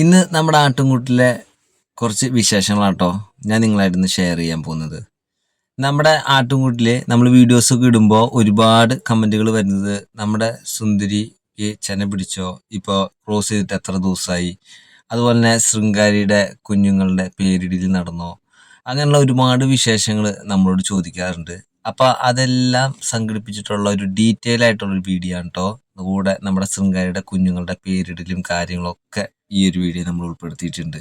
ഇന്ന് നമ്മുടെ ആട്ടുംകൂട്ടിലെ കുറച്ച് വിശേഷങ്ങളാണ് വിശേഷങ്ങളാട്ടോ ഞാൻ നിങ്ങളായിട്ടൊന്ന് ഷെയർ ചെയ്യാൻ പോകുന്നത്. നമ്മുടെ ആട്ടുംകൂട്ടിൽ നമ്മൾ വീഡിയോസ് ഒക്കെ ഇടുമ്പോൾ ഒരുപാട് കമന്റുകൾ വരുന്നത് നമ്മുടെ സുന്ദരിക്ക് ചെന പിടിച്ചോ ഇപ്പോൾ ക്രോസ് ചെയ്തിട്ട് എത്ര ദിവസമായി അതുപോലെ തന്നെ ശൃംഗാരിയുടെ കുഞ്ഞുങ്ങളുടെ പേരിടിയിൽ നടന്നോ അങ്ങനെയുള്ള ഒരുപാട് വിശേഷങ്ങൾ നമ്മളോട് ചോദിക്കാറുണ്ട്. അപ്പോൾ അതെല്ലാം സംഘടിപ്പിച്ചിട്ടുള്ള ഒരു ഡീറ്റെയിൽ ആയിട്ടുള്ള ഒരു വീഡിയോ ആണ് കേട്ടോ കൂടെ നമ്മുടെ ശൃംഗാരിയുടെ കുഞ്ഞുങ്ങളുടെ പേരിടലും കാര്യങ്ങളൊക്കെ ഈ ഒരു വീഡിയോ നമ്മൾ ഉൾപ്പെടുത്തിയിട്ടുണ്ട്.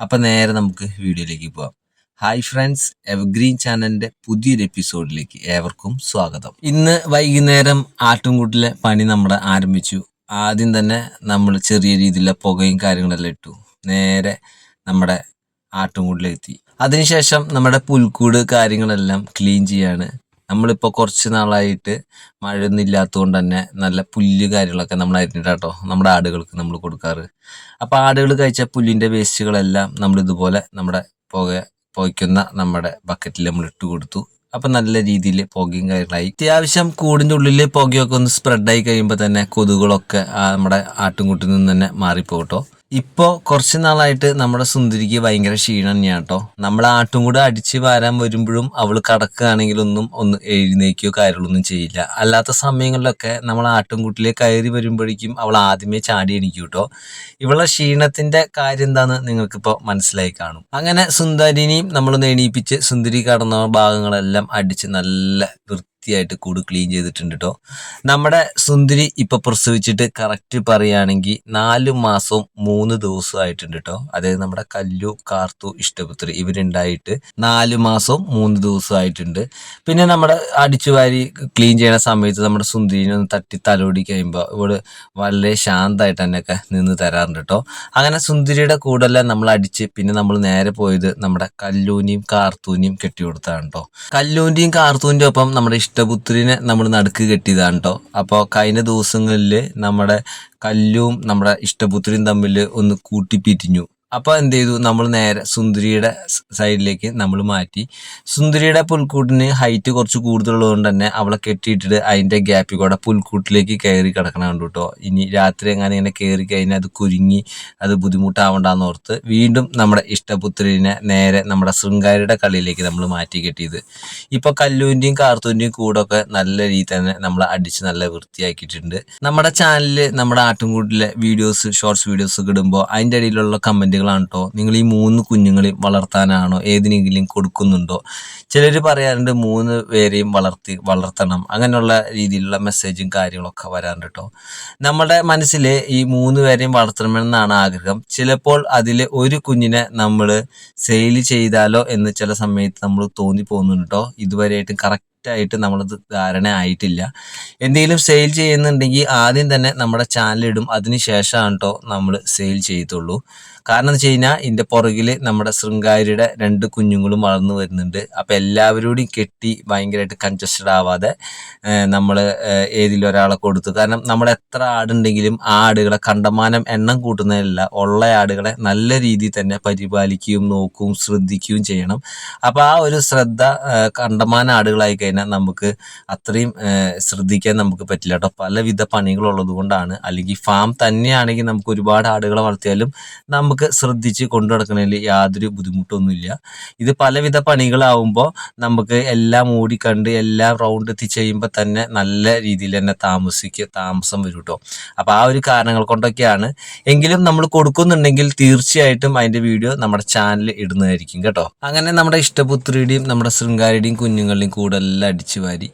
അപ്പം നേരെ നമുക്ക് വീഡിയോയിലേക്ക് പോവാം. ഹായ് ഫ്രണ്ട്സ് എവർഗ്രീൻ ചാനലിന്റെ പുതിയൊരു എപ്പിസോഡിലേക്ക് ഏവർക്കും സ്വാഗതം. ഇന്ന് വൈകുന്നേരം ആട്ടുംകൂട്ടിലെ പണി നമ്മൾ ആരംഭിച്ചു. ആദ്യം തന്നെ നമ്മൾ ചെറിയ രീതിയിലുള്ള പുകയും കാര്യങ്ങളെല്ലാം ഇട്ടു. നേരെ നമ്മുടെ ആട്ടുംകൂട്ടിലെത്തി അതിനുശേഷം നമ്മുടെ പുൽക്കൂട് കാര്യങ്ങളെല്ലാം ക്ലീൻ ചെയ്യാണ്. നമ്മളിപ്പോൾ കുറച്ച് നാളായിട്ട് മഴയൊന്നും ഇല്ലാത്തതുകൊണ്ട് തന്നെ നല്ല പുല്ല് കാര്യങ്ങളൊക്കെ നമ്മൾ അരിഞ്ഞിട്ടാട്ടോ നമ്മുടെ ആടുകൾക്ക് നമ്മൾ കൊടുക്കാറ്. അപ്പോൾ ആടുകൾ കഴിച്ച പുല്ലിന്റെ വേസ്റ്റുകളെല്ലാം നമ്മൾ ഇതുപോലെ നമ്മുടെ പുക പുകയ്ക്കുന്ന നമ്മുടെ ബക്കറ്റിൽ നമ്മൾ ഇട്ട് കൊടുത്തു. അപ്പം നല്ല രീതിയിൽ പുകയും കാര്യങ്ങളായി. അത്യാവശ്യം കൂടിന്റെ ഉള്ളിൽ പുകയൊക്കെ ഒന്ന് സ്പ്രെഡായി കഴിയുമ്പോൾ തന്നെ കൊതുകുകളൊക്കെ നമ്മുടെ ആട്ടുംകൂട്ടിൽ നിന്ന് തന്നെ മാറിപ്പോട്ടോ ഇപ്പോൾ കുറച്ച് നാളായിട്ട് നമ്മുടെ സുന്ദരിക്ക് ഭയങ്കര ക്ഷീണം തന്നെയാണ് കേട്ടോ നമ്മൾ ആട്ടും കൂടെ അടിച്ച് വാരാൻ വരുമ്പോഴും അവൾ കടക്കുകയാണെങ്കിലൊന്നും ഒന്ന് എഴുന്നേക്കുകയോ കാര്യങ്ങളൊന്നും ചെയ്യില്ല. അല്ലാത്ത സമയങ്ങളിലൊക്കെ നമ്മൾ ആട്ടുംകൂട്ടിലെ കയറി വരുമ്പോഴേക്കും അവൾ ആദ്യമേ ചാടി എണീക്കും കേട്ടോ ഇവളെ ക്ഷീണത്തിന്റെ കാര്യം എന്താന്ന് നിങ്ങൾക്കിപ്പോൾ മനസ്സിലായി കാണും. അങ്ങനെ സുന്ദരിനെയും നമ്മളൊന്ന് എണീപ്പിച്ച് സുന്ദരി കടന്ന ഭാഗങ്ങളെല്ലാം അടിച്ച് നല്ല വൃത്തിയായിട്ട് കൂട് ക്ലീൻ ചെയ്തിട്ടുണ്ട് കേട്ടോ നമ്മുടെ സുന്ദരി ഇപ്പൊ പ്രസവിച്ചിട്ട് കറക്റ്റ് പറയുകയാണെങ്കിൽ നാല് മാസവും മൂന്ന് ദിവസവും ആയിട്ടുണ്ട് കേട്ടോ അതായത് നമ്മുടെ കല്ലു കാർത്തു ഇഷ്ടപുത്രി ഇവരുണ്ടായിട്ട് നാല് മാസവും മൂന്ന് ദിവസവും ആയിട്ടുണ്ട്. പിന്നെ നമ്മുടെ അടിച്ചുവാരി ക്ലീൻ ചെയ്യുന്ന സമയത്ത് നമ്മുടെ സുന്ദരിനെ ഒന്ന് തട്ടി തലോടി കഴിയുമ്പോൾ ഇവിടെ വളരെ ശാന്തമായിട്ട് തന്നെയൊക്കെ നിന്ന് തരാറുണ്ട് കേട്ടോ അങ്ങനെ സുന്ദരിയുടെ കൂടെല്ലാം നമ്മൾ അടിച്ച് പിന്നെ നമ്മൾ നേരെ പോയത് നമ്മുടെ കല്ലൂനിയും കാർത്തൂനിയും കെട്ടി കൊടുത്താണ് കേട്ടോ കല്ലൂന്റെയും കാർത്തൂന്റെയും ഒപ്പം നമ്മുടെ ഇഷ്ടപുത്രിനെ നമ്മൾ നടുക്ക് കെട്ടിയതാണ് കേട്ടോ അപ്പോൾ കഴിഞ്ഞ ദിവസങ്ങളിൽ നമ്മുടെ കല്ലും നമ്മുടെ ഇഷ്ടപുത്രിയും തമ്മിൽ ഒന്ന് കൂട്ടിപ്പിരിഞ്ഞു. അപ്പോൾ എന്ത് ചെയ്തു? നമ്മൾ നേരെ സുന്ദരിയുടെ സൈഡിലേക്ക് നമ്മൾ മാറ്റി. സുന്ദരിയുടെ പുൽക്കൂട്ടിന് ഹൈറ്റ് കുറച്ച് കൂടുതലുള്ളതുകൊണ്ട് തന്നെ അവളെ കെട്ടിയിട്ടിട്ട് അതിന്റെ ഗ്യാപ്പിൽ കൂടെ പുൽക്കൂട്ടിലേക്ക് കയറി കിടക്കണം കേട്ടോ ഇനി രാത്രി എങ്ങനെ ഇങ്ങനെ കയറി കഴിഞ്ഞാൽ അത് കുരുങ്ങി അത് ബുദ്ധിമുട്ടാവണ്ടെന്ന് ഓർത്ത് വീണ്ടും നമ്മുടെ ഇഷ്ടപുത്രിനെ നേരെ നമ്മുടെ ശൃംഗാരിയുടെ കളിയിലേക്ക് നമ്മൾ മാറ്റി കെട്ടിയത്. ഇപ്പോൾ കല്ലൂന്റെയും കാർത്തൂന്റെയും കൂടൊക്കെ നല്ല രീതി തന്നെ നമ്മൾ അടിച്ച് നല്ല വൃത്തിയാക്കിയിട്ടുണ്ട്. നമ്മുടെ ചാനലിൽ നമ്മുടെ ആട്ടുംകൂട്ടിലെ വീഡിയോസ് ഷോർട്സ് വീഡിയോസ് ഒക്കെ ഇടുമ്പോൾ അതിന്റെ ഇടയിലുള്ള കമന്റുകളാണ് കേട്ടോ നിങ്ങൾ ഈ മൂന്ന് കുഞ്ഞുങ്ങളെയും വളർത്താനാണോ ഏതിനെങ്കിലും കൊടുക്കുന്നുണ്ടോ? ചിലർ പറയാറുണ്ട് മൂന്ന് പേരെയും വളർത്തി വളർത്തണം. അങ്ങനെയുള്ള രീതിയിലുള്ള മെസ്സേജും കാര്യങ്ങളൊക്കെ വരാറുണ്ട് കേട്ടോ നമ്മുടെ മനസ്സിൽ ഈ മൂന്ന് പേരെയും വളർത്തണമെന്നാണ് ആഗ്രഹം. ചിലപ്പോൾ അതിൽ ഒരു കുഞ്ഞിനെ നമ്മൾ സെയിൽ ചെയ്താലോ എന്ന് ചില സമയത്ത് നമ്മൾ തോന്നി പോകുന്നുണ്ട് കേട്ടോ ഇതുവരെയായിട്ടും കറക്റ്റ് ആയിട്ട് നമ്മളത് ധാരണ ആയിട്ടില്ല. എന്തെങ്കിലും സെയിൽ ചെയ്യുന്നുണ്ടെങ്കിൽ ആദ്യം തന്നെ നമ്മുടെ ചാനലിടും അതിന് ശേഷമാണ് കേട്ടോ നമ്മൾ സെയിൽ ചെയ്യത്തുള്ളൂ. കാരണം എന്ന് വെച്ച് കഴിഞ്ഞാൽ ഇതിന്റെ പുറകിൽ നമ്മുടെ ശൃംഗാരിയുടെ രണ്ട് കുഞ്ഞുങ്ങളും വളർന്നു വരുന്നുണ്ട്. അപ്പം എല്ലാവരോടും കെട്ടി ഭയങ്കരമായിട്ട് കൺജസ്റ്റഡ് ആവാതെ നമ്മൾ ഏതിലും ഒരാളെ കൊടുത്തു. കാരണം നമ്മൾ എത്ര ആടുണ്ടെങ്കിലും ആ ആടുകളെ കണ്ടമാനം എണ്ണം കൂട്ടുന്നതല്ല. ഉള്ള ആടുകളെ നല്ല രീതിയിൽ തന്നെ പരിപാലിക്കുകയും നോക്കുകയും ശ്രദ്ധിക്കുകയും ചെയ്യണം. അപ്പോൾ ആ ഒരു ശ്രദ്ധ കണ്ടമാനം ആടുകളായി കഴിഞ്ഞാൽ നമുക്ക് അത്രയും ശ്രദ്ധിക്കാൻ നമുക്ക് പറ്റില്ല കേട്ടോ. പലവിധ പണികളുള്ളത് കൊണ്ടാണ്. അല്ലെങ്കിൽ ഫാം തന്നെയാണെങ്കിൽ നമുക്ക് ഒരുപാട് ആടുകളെ വളർത്തിയാലും നമുക്ക് ശ്രദ്ധിച്ച് കൊണ്ടു നടക്കുന്നതിൽ യാതൊരു ബുദ്ധിമുട്ടൊന്നുമില്ല. ഇത് പലവിധ പണികളാവുമ്പോൾ നമുക്ക് എല്ലാം ഓടിക്കണ്ട് എല്ലാം റൗണ്ട് എത്തി ചെയ്യുമ്പോൾ തന്നെ നല്ല രീതിയിൽ തന്നെ താമസിക്കുക താമസം വരും കേട്ടോ. അപ്പോൾ ആ ഒരു കാരണങ്ങൾ കൊണ്ടൊക്കെയാണ്. എങ്കിലും നമ്മൾ കൊടുക്കുന്നുണ്ടെങ്കിൽ തീർച്ചയായിട്ടും അതിന്റെ വീഡിയോ നമ്മുടെ ചാനലിൽ ഇടുന്നതായിരിക്കും കേട്ടോ. അങ്ങനെ നമ്മുടെ ഇഷ്ടപുത്രിയുടെയും നമ്മുടെ ശൃംഗാരിയുടെയും കുഞ്ഞുങ്ങളുടെയും കൂടെ എല്ലാം അടിച്ചു വാരി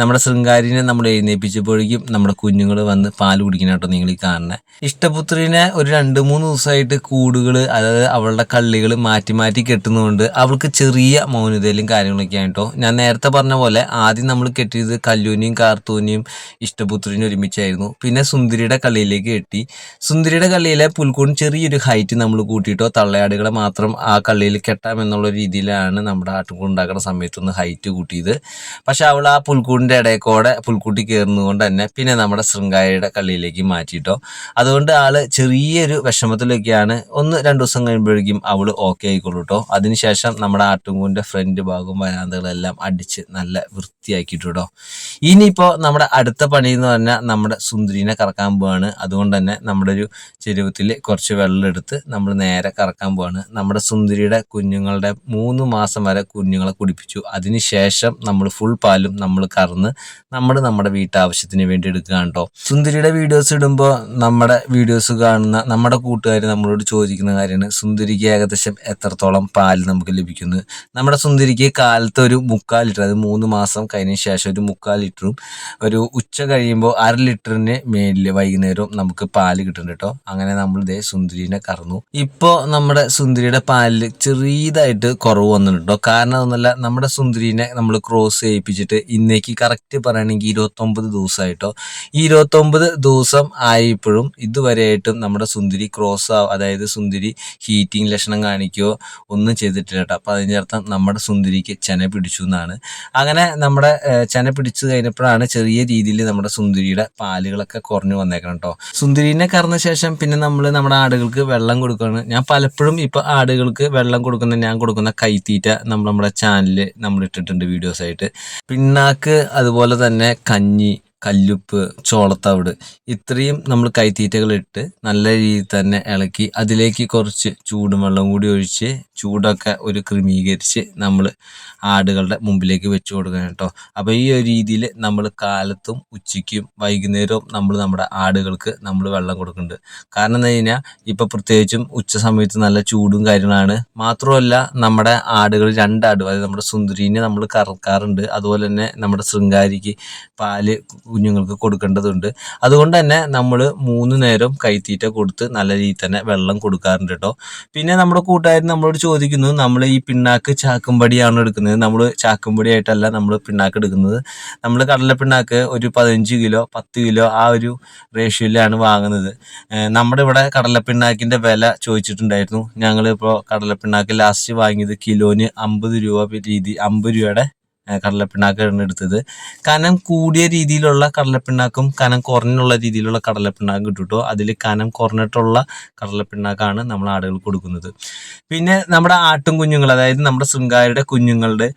നമ്മുടെ ശൃംഗാരിനെ നമ്മൾ എഴുന്നേപ്പിച്ചപ്പോഴേക്കും നമ്മുടെ കുഞ്ഞുങ്ങൾ വന്ന് പാൽ കുടിക്കണം നിങ്ങൾ ഈ കാണുന്നത് ഇഷ്ടപുത്രിനെ ഒരു രണ്ട് മൂന്ന് ദിവസമായിട്ട് കൂടുകൾ അതായത് അവളുടെ കള്ളികൾ മാറ്റി മാറ്റി കെട്ടുന്നതുകൊണ്ട് അവൾക്ക് ചെറിയ മൗനതയിലും കാര്യങ്ങളൊക്കെ കേട്ടോ. ഞാൻ നേരത്തെ പറഞ്ഞ പോലെ ആദ്യം നമ്മൾ കെട്ടിയത് കല്ലൂനിയും കാർത്തൂനിയും ഇഷ്ടപുത്രിനും ഒരുമിച്ചായിരുന്നു. പിന്നെ സുന്ദരിയുടെ കള്ളിയിലേക്ക് കെട്ടി. സുന്ദരിയുടെ കള്ളിയിലെ പുൽക്കൂടിന് ചെറിയൊരു ഹൈറ്റ് നമ്മൾ കൂട്ടിയിട്ടോ തള്ളയാടുകളെ മാത്രം ആ കള്ളിയിൽ കെട്ടാം എന്നുള്ള രീതിയിലാണ് നമ്മുടെ ആട്ടുകൂട് ഉണ്ടാക്കുന്ന സമയത്തൊന്ന് ഹൈറ്റ് കൂട്ടിയത്. പക്ഷെ അവൾ ആ പുൽക്കൂടിന്റെ ലിറ്ററിന്റെ കൂടെ പുൽക്കുട്ടി കയറുന്നതുകൊണ്ട് തന്നെ പിന്നെ നമ്മുടെ ശൃംഗാരിയുടെ കള്ളിയിലേക്ക് മാറ്റിയിട്ടോ. അതുകൊണ്ട് ആൾ ചെറിയൊരു വിഷമത്തിലൊക്കെയാണ്. ഒന്ന് രണ്ടു ദിവസം കഴിയുമ്പോഴേക്കും അവൾ ഓക്കെ ആയിക്കോളൂ കേട്ടോ അതിനുശേഷം നമ്മുടെ ആട്ടുംകൂടിന്റെ ഫ്രണ്ട് ഭാഗവും വരാന്തകളെല്ലാം അടിച്ച് നല്ല വൃത്തിയാക്കിയിട്ടോ ഇനിയിപ്പോ നമ്മുടെ അടുത്ത പണി എന്ന് പറഞ്ഞാൽ നമ്മുടെ സുന്ദരീനെ കറക്കാൻ പോവാണ്. അതുകൊണ്ട് തന്നെ നമ്മുടെ ഒരു ചെരുവത്തിൽ കുറച്ച് വെള്ളം എടുത്ത് നമ്മൾ നേരെ കറക്കാൻ പോവാണ്. നമ്മുടെ സുന്ദരിയുടെ കുഞ്ഞുങ്ങളുടെ മൂന്ന് മാസം വരെ കുഞ്ഞുങ്ങളെ കുടിപ്പിച്ചു. അതിനുശേഷം നമ്മൾ ഫുൾ പാലും നമ്മൾ കറന്ന് നമ്മൾ നമ്മുടെ വീട്ടാവശ്യത്തിന് വേണ്ടി എടുക്കുകയാണ് കേട്ടോ സുന്ദരിയുടെ വീഡിയോസ് ഇടുമ്പോൾ നമ്മുടെ വീഡിയോസ് കാണുന്ന നമ്മുടെ കൂട്ടുകാർ നമ്മളോട് ചോദിക്കുന്ന കാര്യമാണ് സുന്ദരിക്ക് ഏകദേശം എത്രത്തോളം പാൽ നമുക്ക് ലഭിക്കുന്നു? നമ്മുടെ സുന്ദരിക്ക് കാലത്ത് ഒരു മുക്കാൽ ലിറ്റർ അത് മൂന്ന് മാസം കഴിഞ്ഞ ശേഷം ഒരു മുക്കാൽ ലിറ്ററും. ഒരു ഉച്ച കഴിയുമ്പോൾ അര ലിറ്ററിന് മേലിൽ വൈകുന്നേരവും നമുക്ക് പാൽ കിട്ടുന്നുണ്ട് കേട്ടോ. അങ്ങനെ നമ്മൾ ഇതേ സുന്ദരിനെ കറന്നു. ഇപ്പോൾ നമ്മുടെ സുന്ദരിയുടെ പാലിൽ ചെറിയതായിട്ട് കുറവ് വന്നിട്ടുണ്ട് കേട്ടോ. കാരണം ഒന്നുമല്ല നമ്മുടെ സുന്ദരിനെ നമ്മൾ ക്രോസ് ചെയ്യിപ്പിച്ചിട്ട് ഇന്നേക്ക് കറക്റ്റ് പറയുകയാണെങ്കിൽ ഇരുപത്തൊമ്പത് ദിവസമായിട്ടോ. ഈ ഇരുപത്തൊമ്പത് ദിവസം ആയപ്പോഴും ഇതുവരെയായിട്ടും നമ്മുടെ സുന്ദരി ക്രോസ് അതായത് സുന്ദരി ഹീറ്റിംഗ് ലക്ഷണം കാണിക്കുകയോ ഒന്നും ചെയ്തിട്ടില്ല കേട്ടോ. അപ്പോൾ അതിന്റെ അർത്ഥം നമ്മുടെ സുന്ദരിക്ക് ചെന പിടിച്ചു എന്നാണ്. അങ്ങനെ നമ്മുടെ ചെന പിടിച്ചു കഴിഞ്ഞപ്പോഴാണ് ചെറിയ രീതിയിൽ നമ്മുടെ സുന്ദരിയുടെ പാലുകളൊക്കെ കുറഞ്ഞു വന്നേക്കണം കേട്ടോ സുന്ദരീനെ കറന്ന ശേഷം പിന്നെ നമ്മൾ നമ്മുടെ ആടുകൾക്ക് വെള്ളം കൊടുക്കുകയാണ് ഞാൻ പലപ്പോഴും ഇപ്പൊ ആടുകൾക്ക് വെള്ളം കൊടുക്കുന്ന ഞാൻ കൊടുക്കുന്ന കൈത്തീറ്റ നമ്മൾ നമ്മുടെ ചാനലിൽ നമ്മൾ ഇട്ടിട്ടുണ്ട് വീഡിയോസ് ആയിട്ട്. പിണ്ണാക്ക് അതുപോലെ തന്നെ കഞ്ഞി കല്ലുപ്പ് ചോളത്തവിട് ഇത്രയും നമ്മൾ കൈത്തീറ്റകൾ ഇട്ട് നല്ല രീതിയിൽ തന്നെ ഇളക്കി അതിലേക്ക് കുറച്ച് ചൂടുവെള്ളം കൂടി ഒഴിച്ച് ചൂടൊക്കെ ഒരു ക്രമീകരിച്ച് നമ്മൾ ആടുകളുടെ മുമ്പിലേക്ക് വെച്ച് കൊടുക്കണം കേട്ടോ. അപ്പോൾ ഈ ഒരു രീതിയിൽ നമ്മൾ കാലത്തും ഉച്ചയ്ക്കും വൈകുന്നേരവും നമ്മൾ നമ്മുടെ ആടുകൾക്ക് നമ്മൾ വെള്ളം കൊടുക്കുന്നുണ്ട്. കാരണം എന്ന് കഴിഞ്ഞാൽ ഇപ്പൊ പ്രത്യേകിച്ചും ഉച്ച സമയത്ത് നല്ല ചൂടും കാര്യങ്ങളാണ്. മാത്രമല്ല നമ്മുടെ ആടുകൾ രണ്ടാട് അതായത് നമ്മുടെ സുന്ദരീനെ നമ്മൾ കറക്കാറുണ്ട്. അതുപോലെ തന്നെ നമ്മുടെ ശൃംഗാരിക്ക് പാൽ കുഞ്ഞുങ്ങൾക്ക് കൊടുക്കേണ്ടതുണ്ട്. അതുകൊണ്ട് തന്നെ നമ്മൾ മൂന്ന് നേരം കൈത്തീറ്റ കൊടുത്ത് നല്ല രീതിയിൽ തന്നെ വെള്ളം കൊടുക്കാറുണ്ട് കേട്ടോ. പിന്നെ നമ്മുടെ കൂട്ടുകാരൻ നമ്മളോട് ചോദിക്കുന്നു നമ്മൾ ഈ പിണ്ണാക്ക് ചാക്കുംപടിയാണോ എടുക്കുന്നത്. നമ്മൾ ചാക്കുംപടി ആയിട്ടല്ല നമ്മൾ പിണ്ണാക്ക് എടുക്കുന്നത്. നമ്മൾ കടലപ്പിണ്ണാക്ക് ഒരു പതിനഞ്ച് കിലോ പത്ത് കിലോ ആ ഒരു റേഷ്യോയിലാണ് വാങ്ങുന്നത്. നമ്മുടെ ഇവിടെ കടലപ്പിണ്ണാക്കിന്റെ വില ചോദിച്ചിട്ടുണ്ടായിരുന്നു. ഞങ്ങൾ ഇപ്പോൾ കടലപ്പിണ്ണാക്ക് ലാസ്റ്റ് വാങ്ങിയത് കിലോന് അമ്പത് രൂപ രീതി അമ്പത് രൂപയുടെ കടലപ്പിണ്ണാക്കാണ് എടുത്തത്. കനം കൂടിയ രീതിയിലുള്ള കടലപ്പിണ്ണാക്കും കനം കുറഞ്ഞുള്ള രീതിയിലുള്ള കടലപ്പിണ്ണാക്കും കിട്ടുട്ടോ. കേട്ടോ അതിൽ കനം കുറഞ്ഞിട്ടുള്ള കടലപ്പിണ്ണാക്കാണ് നമ്മൾ ആടുകൾക്ക് കൊടുക്കുന്നത്. പിന്നെ നമ്മുടെ ആട്ടും കുഞ്ഞുങ്ങൾ അതായത് നമ്മുടെ ശൃംഗാരിയുടെ കുഞ്ഞുങ്ങളുടെ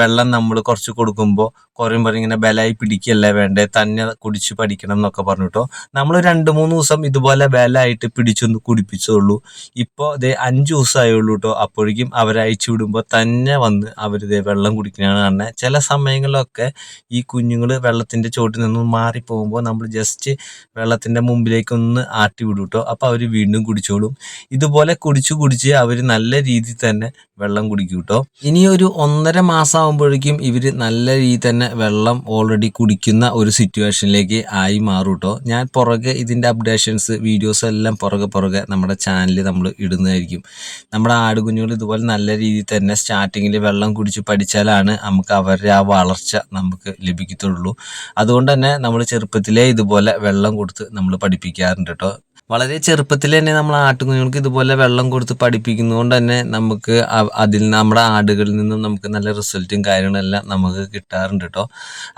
വെള്ളം നമ്മൾ കുറച്ച് കൊടുക്കുമ്പോൾ കുറയുമ്പോൾ ഇങ്ങനെ ബലായി പിടിക്കല്ലേ വേണ്ടേ തന്നെ കുടിച്ച് പഠിക്കണം എന്നൊക്കെ പറഞ്ഞു കേട്ടോ. നമ്മൾ രണ്ട് മൂന്ന് ദിവസം ഇതുപോലെ ബലായിട്ട് പിടിച്ചൊന്ന് കുടിപ്പിച്ചുള്ളൂ ഇപ്പോൾ ഇതേ അഞ്ച് ദിവസമായുള്ളൂ കേട്ടോ. അപ്പോഴേക്കും അവരയച്ചു വിടുമ്പോൾ തന്നെ വന്ന് അവരിതേ വെള്ളം കുടിക്കുന്നതാണ് കാണുന്നത് ചില സമയങ്ങളിലൊക്കെ ഈ കുഞ്ഞുങ്ങൾ വെള്ളത്തിന്റെ ചോട്ടിൽ നിന്നും മാറിപ്പോകുമ്പോൾ നമ്മൾ ജസ്റ്റ് വെള്ളത്തിന്റെ മുമ്പിലേക്കൊന്ന് ആട്ടി വിടും കേട്ടോ. അപ്പോൾ അവർ വീണ്ടും കുടിച്ചോളും. ഇതുപോലെ കുടിച്ച് കുടിച്ച് അവർ നല്ല രീതിയിൽ തന്നെ വെള്ളം കുടിക്കും കേട്ടോ. ഇനി ഒരു ഒന്നര മാസം ആകുമ്പോഴേക്കും ഇവർ നല്ല രീതിയിൽ തന്നെ വെള്ളം ഓൾറെഡി കുടിക്കുന്ന ഒരു സിറ്റുവേഷനിലേക്ക് ആയി മാറും കേട്ടോ ഞാൻ പുറകെ ഇതിന്റെ അപ്ഡേഷൻസ് വീഡിയോസ് എല്ലാം പുറകെ പുറകെ നമ്മുടെ ചാനലിൽ നമ്മൾ ഇടുന്നതായിരിക്കും. നമ്മുടെ ആടുകുഞ്ഞുങ്ങൾ ഇതുപോലെ നല്ല രീതിയിൽ തന്നെ സ്റ്റാർട്ടിങ്ങിൽ വെള്ളം കുടിച്ച് പഠിച്ചാലാണ് നമുക്ക് അവരുടെ ആ വളർച്ച നമുക്ക് ലഭിക്കത്തുള്ളൂ. അതുകൊണ്ട് തന്നെ നമ്മൾ ചെറുപ്പത്തിലേ ഇതുപോലെ വെള്ളം കൊടുത്ത് നമ്മൾ പഠിപ്പിക്കാറുണ്ട് കേട്ടോ വളരെ ചെറുപ്പത്തിൽ തന്നെ നമ്മൾ ആട്ടുകുഞ്ഞുങ്ങൾക്ക് ഇതുപോലെ വെള്ളം കൊടുത്ത് പഠിപ്പിക്കുന്നതുകൊണ്ട് തന്നെ നമുക്ക് അതിൽ നമ്മുടെ ആടുകളിൽ നിന്നും നമുക്ക് നല്ല റിസൾട്ടും കാര്യങ്ങളെല്ലാം നമുക്ക് കിട്ടാറുണ്ട് കേട്ടോ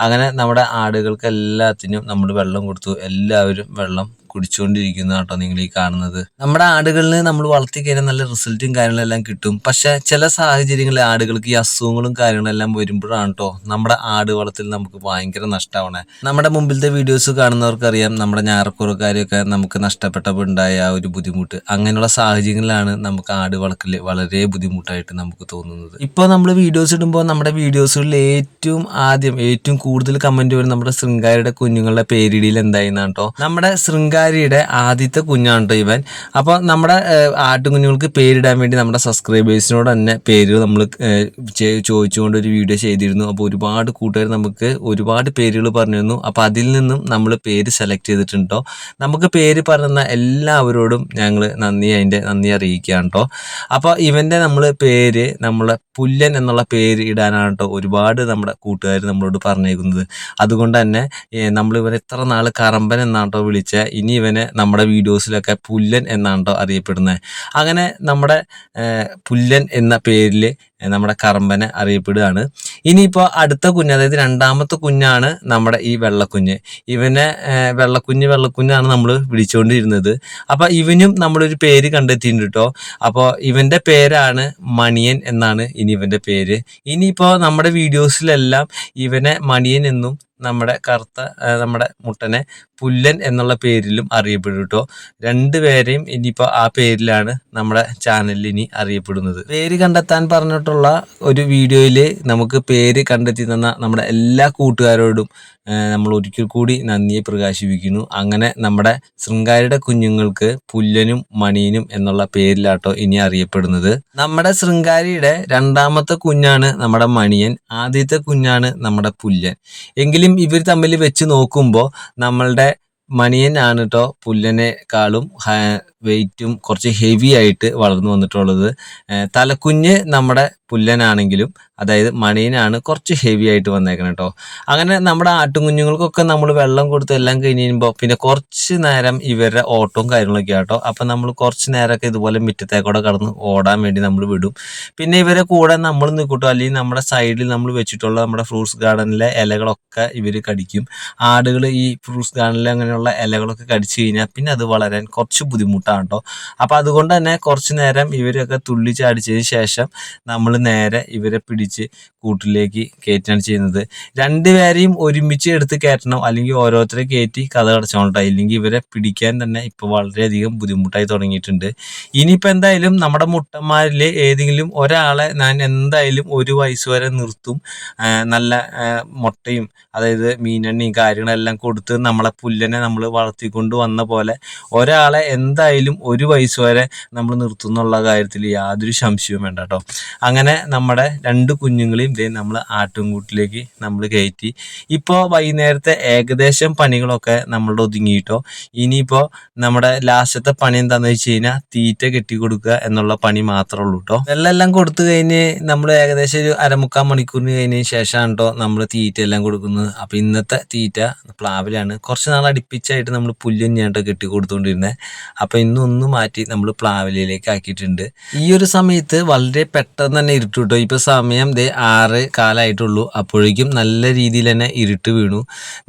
അങ്ങനെ നമ്മുടെ ആടുകൾക്ക് എല്ലാത്തിനും നമ്മൾ വെള്ളം കൊടുത്തു. എല്ലാവരും വെള്ളം കുടിച്ചുകൊണ്ടിരിക്കുന്ന കേട്ടോ നിങ്ങൾ ഈ കാണുന്നത്. നമ്മുടെ ആടുകളിൽ നമ്മൾ വളർത്തി കഴിഞ്ഞാൽ നല്ല റിസൾട്ടും കാര്യങ്ങളെല്ലാം കിട്ടും. പക്ഷെ ചില സാഹചര്യങ്ങളിൽ ആടുകൾക്ക് ഈ അസുഖങ്ങളും കാര്യങ്ങളെല്ലാം വരുമ്പോഴാണ് കേട്ടോ നമ്മുടെ ആട് വളർത്തിൽ നമുക്ക് ഭയങ്കര നഷ്ടമാവണേ. നമ്മുടെ മുമ്പിലത്തെ വീഡിയോസ് കാണുന്നവർക്കറിയാം നമ്മുടെ ഞാറക്കുറക്കാരെയൊക്കെ നമുക്ക് നഷ്ടപ്പെട്ടപ്പോണ്ടായ ആ ഒരു ബുദ്ധിമുട്ട്. അങ്ങനെയുള്ള സാഹചര്യങ്ങളിലാണ് നമുക്ക് ആട് വളർക്കൽ വളരെ ബുദ്ധിമുട്ടായിട്ട് നമുക്ക് തോന്നുന്നത്. ഇപ്പോൾ നമ്മൾ വീഡിയോസ് ഇടുമ്പോൾ നമ്മുടെ വീഡിയോസുകളിൽ ഏറ്റവും ആദ്യം ഏറ്റവും കൂടുതൽ കമന്റ് വരും നമ്മുടെ ശൃംഗാരിയുടെ കുഞ്ഞുങ്ങളുടെ പേരിടിയിൽ എന്തായിരുന്നാട്ടോ നമ്മുടെ ശൃംഗാരിയുടെ ആദ്യത്തെ കുഞ്ഞാണ് ഇവൻ. അപ്പോൾ നമ്മുടെ ആട്ടുകുഞ്ഞുങ്ങൾക്ക് പേരിടാൻ വേണ്ടി നമ്മുടെ സബ്സ്ക്രൈബേഴ്സിനോട് തന്നെ പേര് നമ്മൾ ചോദിച്ചുകൊണ്ട് ഒരു വീഡിയോ ചെയ്തിരുന്നു. അപ്പോൾ ഒരുപാട് കൂട്ടുകാർ നമുക്ക് ഒരുപാട് പേരുകൾ പറഞ്ഞു തന്നു. അപ്പോൾ അതിൽ നിന്നും നമ്മൾ പേര് സെലക്ട് ചെയ്തിട്ടുണ്ടോ നമുക്ക് പേര് പറഞ്ഞ എല്ലാവരോടും ഞങ്ങൾ നന്ദി അതിന്റെ നന്ദി അറിയിക്കുകയാണ് കേട്ടോ അപ്പോൾ ഇവന്റെ നമ്മൾ പേര് നമ്മളെ പുല്ലൻ എന്നുള്ള പേര് ഇടാനാണ് കേട്ടോ ഒരുപാട് നമ്മുടെ കൂട്ടുകാർ നമ്മളോട് പറഞ്ഞേക്കുന്നത്. അതുകൊണ്ട് തന്നെ നമ്മൾ ഇവരെ എത്ര നാൾ കറമ്പൻ എന്നാണ് കേട്ടോ വിളിച്ച. ഇനി ഇവനെ നമ്മുടെ വീഡിയോസിലൊക്കെ പുല്ലൻ എന്നാണ് അറിയപ്പെടുന്നത്. അങ്ങനെ നമ്മുടെ പുല്ലൻ എന്ന പേരിൽ നമ്മുടെ കറമ്പനെ അറിയപ്പെടുകയാണ്. ഇനിയിപ്പോൾ അടുത്ത കുഞ്ഞ് അതായത് രണ്ടാമത്തെ കുഞ്ഞാണ് നമ്മുടെ ഈ വെള്ളക്കുഞ്ഞ്. ഇവനെ വെള്ളക്കുഞ്ഞ് വെള്ളക്കുഞ്ഞാണ് നമ്മൾ വിളിച്ചുകൊണ്ടിരുന്നത് അപ്പോൾ ഇവനും നമ്മളൊരു പേര് കണ്ടെത്തിയിട്ടുണ്ട് കേട്ടോ അപ്പോൾ ഇവന്റെ പേരാണ് മണിയൻ എന്നാണ് ഇനി ഇവന്റെ പേര്. ഇനിയിപ്പോൾ നമ്മുടെ വീഡിയോസിലെല്ലാം ഇവനെ മണിയൻ എന്നും നമ്മുടെ കറുത്ത നമ്മുടെ മുട്ടനെ പുല്ലൻ എന്നുള്ള പേരിലും അറിയപ്പെടും കേട്ടോ രണ്ടുപേരെയും ഇനിയിപ്പോൾ ആ പേരിലാണ് നമ്മുടെ ചാനലിൽ ഇനി അറിയപ്പെടുന്നത്. പേര് കണ്ടെത്താൻ പറഞ്ഞിട്ടുള്ള ഒരു വീഡിയോയിൽ നമുക്ക് പേര് കണ്ടെത്തി തന്ന നമ്മുടെ എല്ലാ കൂട്ടുകാരോടും നമ്മൾ ഒരിക്കൽ കൂടി നന്ദിയെ പ്രകാശിപ്പിക്കുന്നു. അങ്ങനെ നമ്മുടെ ശൃംഗാരിയുടെ കുഞ്ഞുങ്ങൾക്ക് പുല്ലനും മണിയനും എന്നുള്ള പേരിലാട്ടോ ഇനി അറിയപ്പെടുന്നത്. നമ്മുടെ ശൃംഗാരിയുടെ രണ്ടാമത്തെ കുഞ്ഞാണ് നമ്മുടെ മണിയൻ ആദ്യത്തെ കുഞ്ഞാണ് നമ്മുടെ പുല്ലൻ. എങ്കിലും ഇവർ തമ്മിൽ വെച്ച് നോക്കുമ്പോൾ നമ്മളുടെ മണിയൻ ആണ് കേട്ടോ പുല്ലനേക്കാളും വെയിറ്റും കുറച്ച് ഹെവി ആയിട്ട് വളർന്നു വന്നിട്ടുള്ളത്. തലക്കുഞ്ഞ് നമ്മുടെ പുല്ലനാണെങ്കിലും അതായത് മണീനാണ് കുറച്ച് ഹെവി ആയിട്ട് വന്നേക്കണം കേട്ടോ അങ്ങനെ നമ്മുടെ ആട്ടുംകുഞ്ഞുങ്ങൾക്കൊക്കെ നമ്മൾ വെള്ളം കൊടുത്ത് എല്ലാം കഴിഞ്ഞ് കഴിയുമ്പോൾ പിന്നെ കുറച്ച് നേരം ഇവരുടെ ഓട്ടവും കാര്യങ്ങളൊക്കെ ആട്ടോ അപ്പം നമ്മൾ കുറച്ച് നേരമൊക്കെ ഇതുപോലെ മുറ്റത്തേക്കൂടെ കടന്ന് ഓടാൻ വേണ്ടി നമ്മൾ വിടും. പിന്നെ ഇവരെ കൂടെ നമ്മൾ നിൽക്കട്ടോ. അല്ലെങ്കിൽ നമ്മുടെ സൈഡിൽ നമ്മൾ വെച്ചിട്ടുള്ള നമ്മുടെ ഫ്രൂട്ട്സ് ഗാർഡനിലെ ഇലകളൊക്കെ ഇവർ കടിക്കും. ആടുകൾ ഈ ഫ്രൂട്ട്സ് ഗാർഡനിലെ അങ്ങനെയുള്ള ഇലകളൊക്കെ കടിച്ചു കഴിഞ്ഞാൽ പിന്നെ അത് വളരാൻ കുറച്ച് ബുദ്ധിമുട്ടാണ്. കേട്ടോ അപ്പോൾ അതുകൊണ്ട് തന്നെ കുറച്ച് നേരം ഇവരൊക്കെ തുള്ളി ചാടിച്ചതിന് ശേഷം നമ്മൾ നേരെ ഇവരെ പിടിച്ച് കൂട്ടിലേക്ക് കയറ്റാണ് ചെയ്യുന്നത്. രണ്ടുപേരെയും ഒരുമിച്ച് എടുത്ത് കയറ്റണം. അല്ലെങ്കിൽ ഓരോരുത്തരെ കയറ്റി കഥ കടച്ചോണ്ടോ ഇല്ലെങ്കിൽ ഇവരെ പിടിക്കാൻ തന്നെ ഇപ്പോൾ വളരെയധികം ബുദ്ധിമുട്ടായി തുടങ്ങിയിട്ടുണ്ട്. ഇനിയിപ്പോൾ എന്തായാലും നമ്മുടെ മുട്ടന്മാരിൽ ഏതെങ്കിലും ഒരാളെ ഞാൻ എന്തായാലും ഒരു വയസ്സ് വരെ നിർത്തും. നല്ല മുട്ടയും അതായത് മീനെണ്ണയും കാര്യങ്ങളെല്ലാം കൊടുത്ത് നമ്മളെ പുല്ലനെ നമ്മൾ വളർത്തിക്കൊണ്ട് വന്ന പോലെ ഒരാളെ എന്തായാലും ഒരു വയസ്സ് വരെ നമ്മൾ നിർത്തുന്നുള്ള കാര്യത്തിൽ യാതൊരു സംശയവും വേണ്ട കേട്ടോ. അങ്ങനെ നമ്മുടെ രണ്ട് കുഞ്ഞുങ്ങളെയും ഇതേ നമ്മൾ ആട്ടുംകൂട്ടിലേക്ക് നമ്മൾ കയറ്റി. ഇപ്പോൾ വൈകുന്നേരത്തെ ഏകദേശം പണികളൊക്കെ നമ്മളുടെ ഒതുങ്ങിയിട്ടോ. ഇനിയിപ്പോൾ നമ്മുടെ ലാസ്റ്റത്തെ പണി എന്താണെന്ന് വെച്ച് കഴിഞ്ഞാൽ തീറ്റ കെട്ടി കൊടുക്കുക എന്നുള്ള പണി മാത്രമേ ഉള്ളൂ കേട്ടോ. വെള്ളമെല്ലാം കൊടുത്തു കഴിഞ്ഞ് നമ്മൾ ഏകദേശം ഒരു അരമുക്കാൽ മണിക്കൂറിന് കഴിഞ്ഞതിന് ശേഷമാണ് കേട്ടോ നമ്മൾ തീറ്റ എല്ലാം കൊടുക്കുന്നത്. അപ്പോൾ ഇന്നത്തെ തീറ്റ പ്ലാവിലാണ്. കുറച്ച് നാൾ അടുപ്പിച്ചായിട്ട് നമ്മൾ പുല്ല് കെട്ടി കൊടുത്തുകൊണ്ടിരുന്നത് അപ്പോൾ ഇന്നൊന്ന് മാറ്റി നമ്മൾ പ്ലാവിലേക്ക് ആക്കിയിട്ടുണ്ട്. ഈ ഒരു സമയത്ത് വളരെ പെട്ടെന്ന് തന്നെ ഇരുട്ട് കിട്ടും. ഇപ്പോൾ സമയം ദേ ആറ് കാലമായിട്ടുള്ളൂ അപ്പോഴേക്കും നല്ല രീതിയിൽ തന്നെ ഇരുട്ട് വീണു.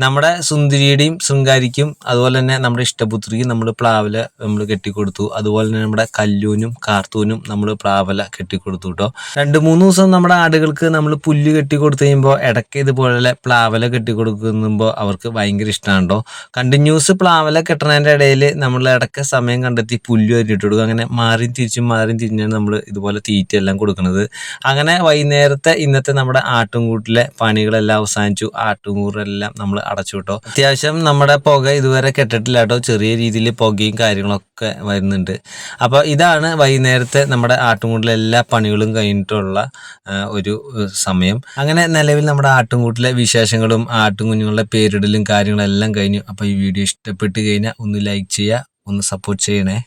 നമ്മുടെ സുന്ദരിയുടെയും ശൃംഗാരിക്കും അതുപോലെ തന്നെ നമ്മുടെ ഇഷ്ടപുത്രിക്കും നമ്മൾ പ്ലാവില നമ്മൾ കെട്ടിക്കൊടുത്തു. അതുപോലെ തന്നെ നമ്മുടെ കല്ലൂനും കാർത്തൂനും നമ്മൾ പ്ലാവല കെട്ടിക്കൊടുത്തു കേട്ടോ രണ്ട് മൂന്ന് ദിവസം നമ്മുടെ ആടുകൾക്ക് നമ്മൾ പുല്ല് കെട്ടിക്കൊടുത്തു കഴിയുമ്പോൾ ഇടയ്ക്ക് ഇതുപോലെ പ്ലാവല കെട്ടിക്കൊടുക്കുമ്പോൾ അവർക്ക് ഭയങ്കര ഇഷ്ടമാണ് കേട്ടോ കണ്ടിന്യൂസ് പ്ലാവല കെട്ടണതിന്റെ ഇടയിൽ നമ്മൾ ഇടയ്ക്ക് സമയം കണ്ടെത്തി പുല്ല് ഇട്ട് കൊടുക്കും. അങ്ങനെ മാറിയും തിരിച്ചും മാറിയും തിരിഞ്ഞാണ് നമ്മൾ ഇതുപോലെ തീറ്റ എല്ലാം കൊടുക്കുന്നത്. അങ്ങനെ വൈകുന്നേരത്തെ ഇന്നത്തെ നമ്മുടെ ആട്ടുംകൂട്ടിലെ പണികളെല്ലാം അവസാനിച്ചു. ആട്ടുംകൂറെല്ലാം നമ്മൾ അടച്ചു കേട്ടോ അത്യാവശ്യം നമ്മുടെ പുക ഇതുവരെ കെട്ടിട്ടില്ല കേട്ടോ ചെറിയ രീതിയിൽ പുകയും കാര്യങ്ങളൊക്കെ വരുന്നുണ്ട്. അപ്പോൾ ഇതാണ് വൈകുന്നേരത്തെ നമ്മുടെ ആട്ടുംകൂട്ടിലെ എല്ലാ പണികളും കഴിഞ്ഞിട്ടുള്ള ഒരു സമയം. അങ്ങനെ നിലവിൽ നമ്മുടെ ആട്ടുംകൂട്ടിലെ വിശേഷങ്ങളും ആട്ടും കുഞ്ഞുങ്ങളുടെ പേരിടലും കാര്യങ്ങളെല്ലാം കഴിഞ്ഞു. അപ്പോൾ ഈ വീഡിയോ ഇഷ്ടപ്പെട്ട് കഴിഞ്ഞാൽ ഒന്ന് ലൈക്ക് ചെയ്യുക ഒന്ന് സപ്പോർട്ട് ചെയ്യണേ.